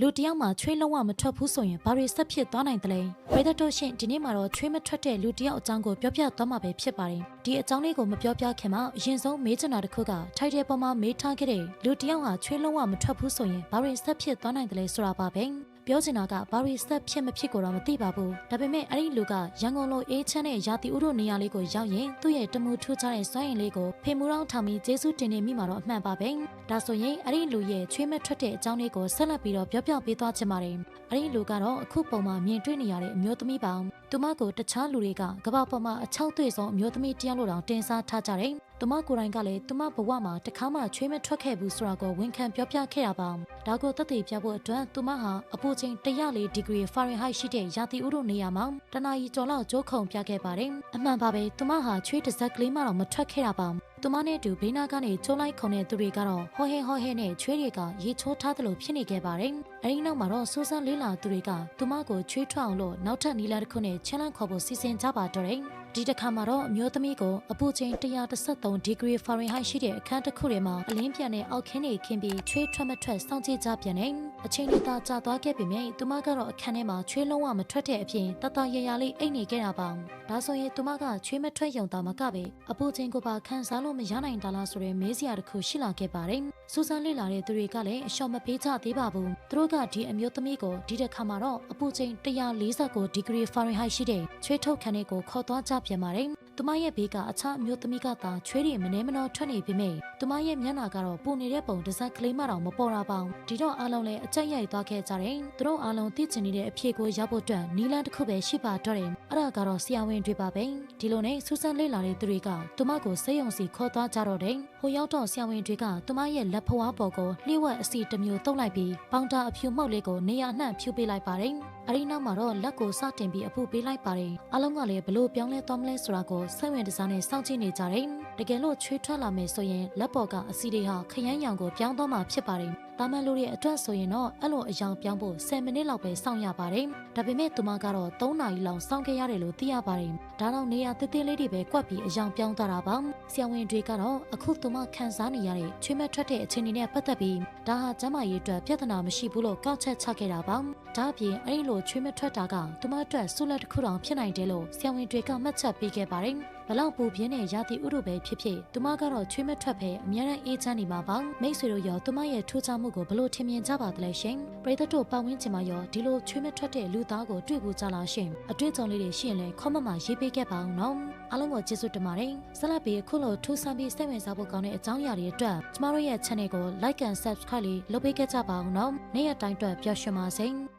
လူတစ်ယောက်မှချွေးလုံးဝမထွက်ဘူးဆိုရင်ဘာတွေဆက်ဖြစ်သွားနိုင်သလဲပရိသတ်တို့ရှင်ဒီနေ့မှာတော့ချွေးမထွက်တဲ့လူတစ်ယောက်အကြောင်းကိုပြောပြသွားမှာပဲဖြစ်ပါတယ်ဒီအကြောင်းလေးကိုမပြောပြခင်မှာအရင်ဆုံးမေးချင်တာတစ်ခုကထိုက်တဲ့ပေါ်မှာမေးထားခဲ့တဲ့လူတစ်ယောက်ဟာချွေးလုံးဝမထွက်ဘူးဆိုရင်ဘာတွေဆက်ဖြစ်သွားနိုင်သလဲဆိုတာပါပဲ ပြောချင်တာကဘာတွေဆက်ဖြစ်မဖြစ်ကိုတော့မသိပါဘူးဒါပေမဲ့အဲ့ဒီလူကရန်ကုန်လိုအေးချမ်းတဲ့ရာသီဥတုနေရာလေးကိုရောက်ရင်သူ့ရဲ့တမူထူးခြားတဲ့စွမ်းရည်လေးကိုဖေမူရောင်းထောင်ပြီးကျေးဇူးတင်နေမိမှာတော့အမှန်ပါပဲဒါဆိုရင်အဲ့ဒီလူရဲ့ချွေးမထွက်တဲ့အကြောင်းလေးကိုဆက်လက်ပြီးတော့ပြောပြပေးသွားချင်ပါတယ်အဲ့ဒီလူကတော့အခုပုံမှာမြင်တွေ့နေရတဲ့အမျိုးသမီးပါသူမကိုတခြားလူတွေကကမ္ဘာပေါ်မှာအချောက်သွေ့ဆုံးအမျိုးသမီးတယောက်လိုတောင်တင်စားထားကြတယ် သူမကိုယ်တိုင်ကလည်းသူမဘဝမှာတစ်ခါမှချွေးမထွက်ခဲ့ဘူးဆိုတာကိုဝန်ခံပြောပြခဲ့တာပါဒါကိုသက်သေပြဖို့အတွက်သူမဟာအပူချိန်104ဒီဂရီဖာရင်ဟိုက်ရှိတဲ့ရာသီဥတုနေရာမှာတနာရီကျော်လောက်ကြိုးခုန်ပြခဲ့ပါတယ်အမှန်ပါပဲသူမဟာချွေးတစ်စက်ကလေးမှတော့မထွက်ခဲ့တာပါသူမနဲ့အတူဘေးနားကနေချိုးလိုက်ခုန်တဲ့သူတွေကတော့ဟောဟဲဟောဟဲနဲ့ချွေးတွေကရေချိုးထားသလိုဖြစ်နေခဲ့ပါတယ်အဲဒီနောက်မှာတော့စူးစမ်းလေးလာသူတွေကသူမကိုချွေးထွက်အောင်လို့နောက်ထပ်နီလာတစ်ခုနဲ့ချန်လန့်ခေါ်ဖို့စီစဉ်ကြပါတော့တယ်ဒီတစ်ခါမှာတော့အမျိုးသမီးကိုအပူချိန်133ဒီဂရီဖာရင်ဟိုက်ရှိတဲ့အခန်းတစ်ခုထဲမှာအလင်းပြန်တဲ့အောက်ခင်းတွေခင်းပြီးချွေးထွက်မထွက်စောင့်ကြည့်ကြပြန်တယ်။အချိန်လေးသာကြာသွားခဲ့ပေမဲ့သူမကတော့အခန်းထဲမှာချွေးလုံးဝမထွက်တဲ့အပြင်တတရရလေးအိတ်နေခဲ့တာပါ။ဒါဆိုရင်သူမကချွေးမထွက်ရုံသာမကပဲအပူချိန်ကိုပါခံစားလို့မရနိုင်တာလားဆိုတဲ့မေးစရာတစ်ခုရှိလာခဲ့ပါတယ်။စူဇန်လေးလာတဲ့သူတွေကလည်းအလျှော့မပေးကြသေးပါဘူး။သူတို့ကဒီအမျိုးသမီးကိုဒီတစ်ခါမှာတော့အပူချိန်149ဒီဂရီဖာရင်ဟိုက်ရှိတဲ့ချွေးထုတ်ခန်းလေးကိုခေါ်သွားကြပြန်ပါတယ်။သူမရဲ့ဘေးကအခြားအမျိုးသမီးကသာချွေးတွေမနှဲမနှောထွက်နေပြီမိသူမရဲ့မျက်နှာကတော့ပူနေတဲ့ပုံတစ်စက်ကလေးမှတော့မပေါ်တာပေါင်ဒီတော့အားလုံးလည်းအကြက်ရိုက်သွားခဲ့ကြတယ်သူတို့အားလုံးသိချင်နေတဲ့အဖြေကိုရောက်ဖို့အတွက်နီလန်တစ်ခုပဲရှိပါတော့တယ်အဲ့ဒါကတော့ဆရာဝန်တွေပါပဲ ဒီလိုနဲ့စူးစမ်းလေ့လာတဲ့သူတွေကသူမကိုစိတ်ယုံစီခေါ်သွားကြတော့တယ်ဟိုရောက်တော့ဆရာဝန်တွေကသူမရဲ့လက်ဖွားပေါ်ကိုလျှို့ဝှက်အစီတစ်မျိုးတုပ်လိုက်ပြီးပေါင်တာအဖြူမှုတ်လေးကိုနေရာနှံ့ဖြူပေးလိုက်ပါတယ်အဲ့ဒီနောက်မှာတော့လက်ကိုစတင်ပြီးအပူပေးလိုက်ပါတယ်အားလုံးကလည်းဘလို့ပြောင်းလဲသွားမလဲဆိုတာကိုစိတ်ဝင်တစားနဲ့စောင့်ကြည့်နေကြတယ်တကယ်လို့ချွေးထွက်လာမယ်ဆိုရင်လက်ပေါ်ကအစီတွေဟာခရမ်းရောင်ကိုပြောင်းသွားမှာဖြစ်ပါတယ် တာမန်လူတွေအတွက်ဆိုရင်တော့အဲ့လိုအယောင်ပြောင်းဖို့10မိနစ်လောက်ပဲစောင့်ရပါတယ်ဒါပေမဲ့သူမကတော့3နာရီလောက်စောင့်ခဲ့ရတယ်လို့သိရပါတယ်ဒါတော့နေရာသေးသေးလေးတွေပဲကွက်ပြီးအယောင်ပြောင်းသွားတာပါဆရာဝန်တွေကတော့အခုသူမခံစားနေရတဲ့ချွေးမထွက်တဲ့အခြေအနေနဲ့ပတ်သက်ပြီးဒါဟာကျန်းမာရေးအတွက်ပြဿနာမရှိဘူးလို့ကောက်ချက်ချခဲ့တာပါဒါအပြင်အဲ့ဒီလိုချွေးမထွက်တာကသူမအတွက်ဆုလက်တစ်ခုတောင်ဖြစ်နိုင်တယ်လို့ဆရာဝန်တွေကမှတ်ချက်ပေးခဲ့ပါတယ် ဘလောက်ပူပြင်းတဲ့ရာသီဥတုပဲဖြစ်ဖြစ်သူမကတော့ချွေးမထွက်ပဲအများရန်အေးချမ်းနေမှာပါမိတ်ဆွေတို့ရောသူမရဲ့ထူးခြားမှုကိုဘလို့ထင်မြင်ကြပါသလဲရှင်ပရိသတ်တို့ပတ်ဝန်းကျင်မှာရောဒီလိုချွေးမထွက်တဲ့လူသားကိုတွေ့ဘူးကြလားရှင်အတွေ့အကြုံလေးတွေရှိရင်လည်း comment မှာရေးပေးခဲ့ပါအောင်နော်အားလုံးကိုကျေးဇူးတင်ပါတယ်ဆက်လက်ပြီးအခုလိုထူးဆန်းပြီးစိတ်ဝင်စားဖို့ကောင်းတဲ့အကြောင်းအရာတွေအတွက်ကျမတို့ရဲ့ channel ကို like and subscribe လေးလုပ်ပေးခဲ့ကြပါအောင်နော်နေ့ရက်တိုင်းအတွက်ပျော်ရွှင်ပါစေ